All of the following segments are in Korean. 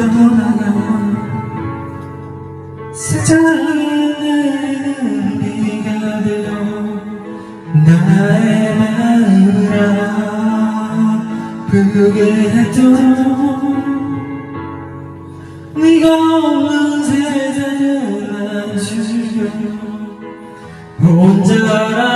떠나가면 세상은 비가 되어 나의 마음을 아프게 했던 네가 없는 세상을 안 주려 혼자라도 살아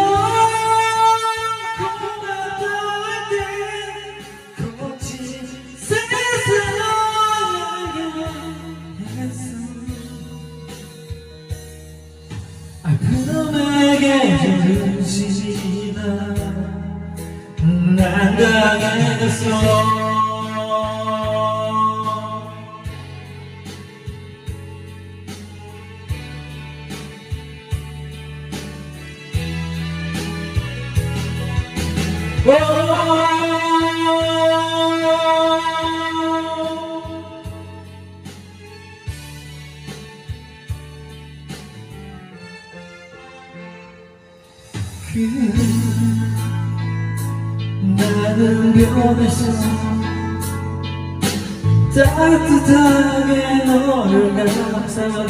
지나 난 강해졌어 나는 변했어 따뜻하게 너를 감싸도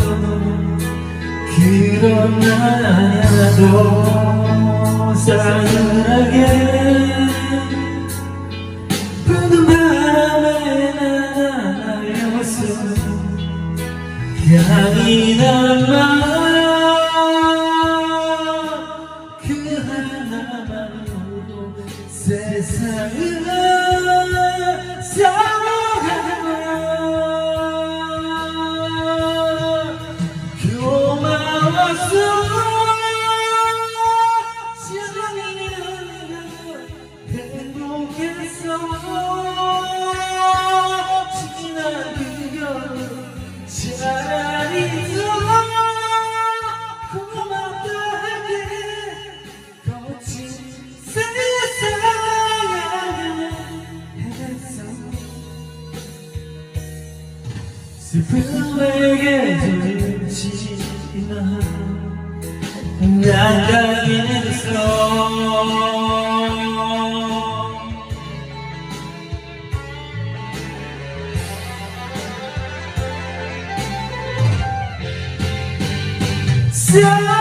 그런 날 아니라도 싸늘하게 부는 바람에 나 날려왔어 향이 남아 하나만으로도 세상을 거야 고마웠어 지금이는 행복했어. 지난 그 지나 난 사랑